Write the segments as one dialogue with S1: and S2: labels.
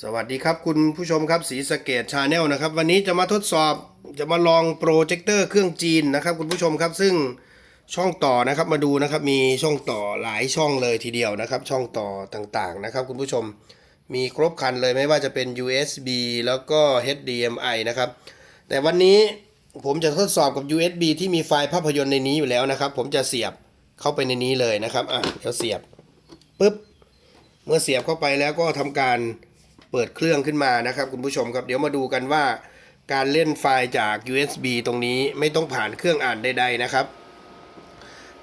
S1: สวัสดีครับคุณผู้ชมครับสีสเกตชาแนลนะครับ วันนี้จะมาทดสอบจะมาลองโปรเจคเตอร์เครื่องจีนนะครับ คุณผู้ชมครับซึ่งช่องต่อนะครับมาดูนะครับมีช่องต่อหลายช่องเลยทีเดียวนะครับ ช่องต่อต่างๆนะครับ คุณผู้ชมมีครบครันเลยไม่ว่าจะเป็น USB แล้วก็ HDMI นะครับ แต่วันนี้ผมจะทดสอบกับ USB ที่มีไฟล์ภาพยนตร์ในนี้อยู่แล้วนะครับ ผมจะเสียบเข้าไปในนี้เลยนะครับอะเดี๋ยวเสียบปุ๊บเมื่อเสียบเข้าไปแล้วก็ทำการ เปิดเครื่องขึ้นมานะครับคุณผู้ชมครับเดี๋ยวมาดูกันว่า การเล่นไฟล์จาก USB ตรงนี้ไม่ต้องผ่านเครื่องอ่านใด ๆ นะครับ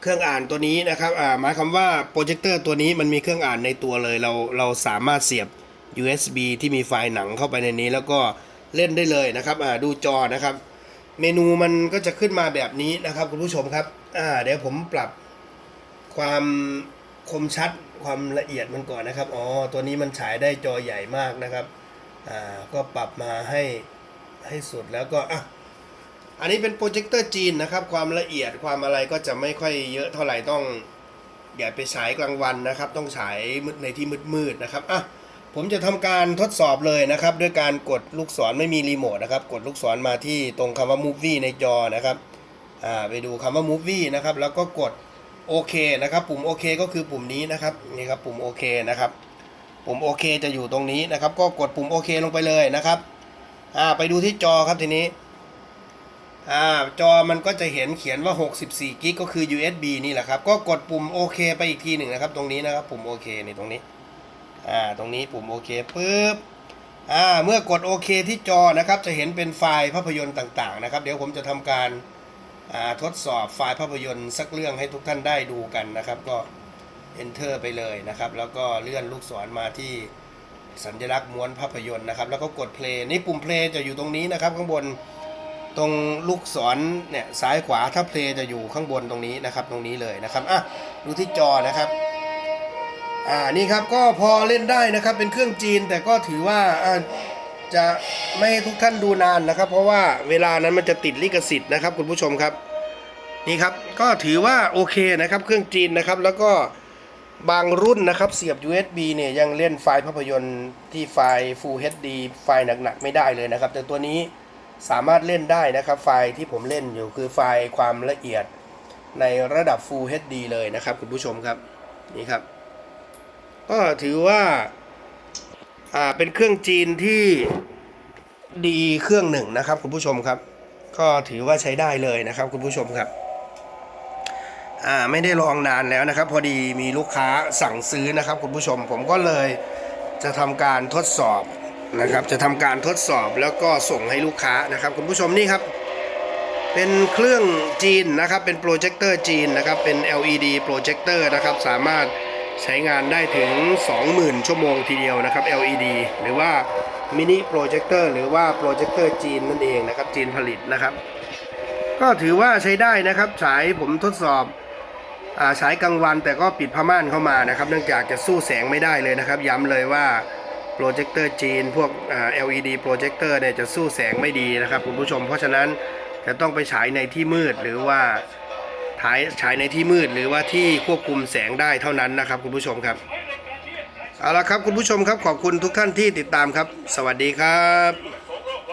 S1: เครื่องอ่านตัวนี้นะครับหมายความว่าโปรเจคเตอร์ตัวนี้มันมีเครื่องอ่านในตัวเลย เราเราสามารถเสียบ USB ที่มีไฟล์หนังเข้าไปในนี้ แล้วก็เล่นได้เลยนะครับดูจอนะครับ เมนูมันก็จะขึ้นมาแบบนี้นะครับคุณผู้ชมครับเดี๋ยวผมปรับความคมชัด ความละเอียดมันก่อนนะครับ อ๋อ ตัวนี้มันฉายได้จอใหญ่มากนะครับ อ่า ก็ปรับมาให้ให้สุดแล้วก็ อะ อันนี้เป็นโปรเจคเตอร์จีนนะครับ ความละเอียดความอะไรก็จะไม่ค่อยเยอะเท่าไหร่ต้องอย่าไปฉายกลางวันนะครับ ต้องฉายมืดในที่มืดๆนะครับ อะ ผมจะทำการทดสอบเลยนะครับ ด้วยการกดลูกศรไม่มีรีโมทนะครับ กดลูกศรมาที่ตรงคำว่า movie ในจอนะครับ อ่า ไปดูคำว่า movie นะครับ แล้วก็กด โอเคนะครับ ปุ่มโอเคก็คือปุ่มนี้นะครับนี่ครับปุ่มโอเคนะครับปุ่มโอเคจะอยู่ตรงนี้นะครับ ก็กดปุ่มโอเคลงไปเลยนะครับอ่าไปดูที่จอครับทีนี้อ่าจอมันก็จะเห็นเขียนว่า 64กิกก็คือ USB นี่แหละครับ ก็กดปุ่มโอเคไปอีกทีหนึ่งนะครับ ตรงนี้นะครับ ปุ่มโอเคนี่ตรงนี้อ่าตรงนี้ปุ่มโอเคปุ๊บอ่าเมื่อกดโอเคที่จอนะครับ จะเห็นเป็นไฟล์ภาพยนตร์ต่างๆนะครับ เดี๋ยวผมจะทำการ ทดสอบไฟล์ภาพยนตร์สักเรื่องให้ทุกท่านได้ดูกันนะครับ ก็ enter ไปเลยนะครับ แล้วก็เลื่อนลูกศรมาที่สัญลักษณ์ม้วนภาพยนตร์นะครับ แล้วก็กด play นี่ปุ่ม play จะอยู่ตรงนี้นะครับ ข้างบนตรงลูกศรเนี่ยซ้ายขวาถ้าเพลย์จะอยู่ข้างบนตรงนี้นะครับ ตรงนี้เลยนะครับอะดูที่จอนะครับอ่านี่ครับก็พอเล่นได้นะครับเป็นเครื่องจีนแต่ก็ถือว่าอ่า จะไม่ให้ทุกท่านดูนานนะครับ เพราะว่าเวลานั้นมันจะติดลิขสิทธิ์นะครับ คุณผู้ชมครับนี่ครับก็ถือว่าโอเคนะครับเครื่องจีนนะครับ แล้วก็บางรุ่นนะครับเสียบ USB เนี่ยยังเล่นไฟล์ภาพยนตร์ที่ไฟล์ Full HD ไฟล์หนักๆไม่ได้เลยนะครับ แต่ตัวนี้สามารถเล่นได้นะครับ ไฟล์ที่ผมเล่นอยู่คือไฟล์ความละเอียดในระดับ Full HD เลยนะครับ คุณผู้ชมครับนี่ครับ ก็ถือว่า อ่าเป็นเครื่องจีนที่ดีเครื่องหนึ่งนะครับคุณผู้ชมครับ ก็ถือว่าใช้ได้เลยนะครับคุณผู้ชมครับอ่าไม่ได้ลองนานแล้วนะครับ พอดีมีลูกค้าสั่งซื้อนะครับคุณผู้ชมผมก็เลยจะทำการทดสอบนะครับ จะทำการทดสอบแล้วก็ส่งให้ลูกค้านะครับคุณผู้ชมนี่ครับ เป็นเครื่องจีนนะครับเป็นโปรเจคเตอร์จีนนะครับเป็น LED โปรเจคเตอร์นะครับสามารถ ใช้งานได้ถึง 20,000 ชั่วโมงทีเดียวนะครับ LED หรือว่ามินิโปรเจคเตอร์หรือว่าโปรเจคเตอร์จีนนั่นเองนะครับ จีนผลิตนะครับ ก็ถือว่าใช้ได้นะครับฉายผมทดสอบอาฉายกลางวันแต่ก็ปิดผ้าม่านเข้ามานะครับ เนื่องจากจะสู้แสงไม่ได้เลยนะครับ ย้ำเลยว่าโปรเจคเตอร์จีน พวก LED โปรเจคเตอร์เนี่ยจะสู้แสงไม่ดีนะครับคุณผู้ชม เพราะฉะนั้นจะต้องไปฉายในที่มืดหรือว่า ถ่ายฉายในที่มืดหรือว่าที่ควบคุมแสงได้เท่านั้นนะครับ คุณผู้ชมครับเอาละครับคุณผู้ชมครับขอบคุณทุกท่านที่ติดตามครับ สวัสดีครับ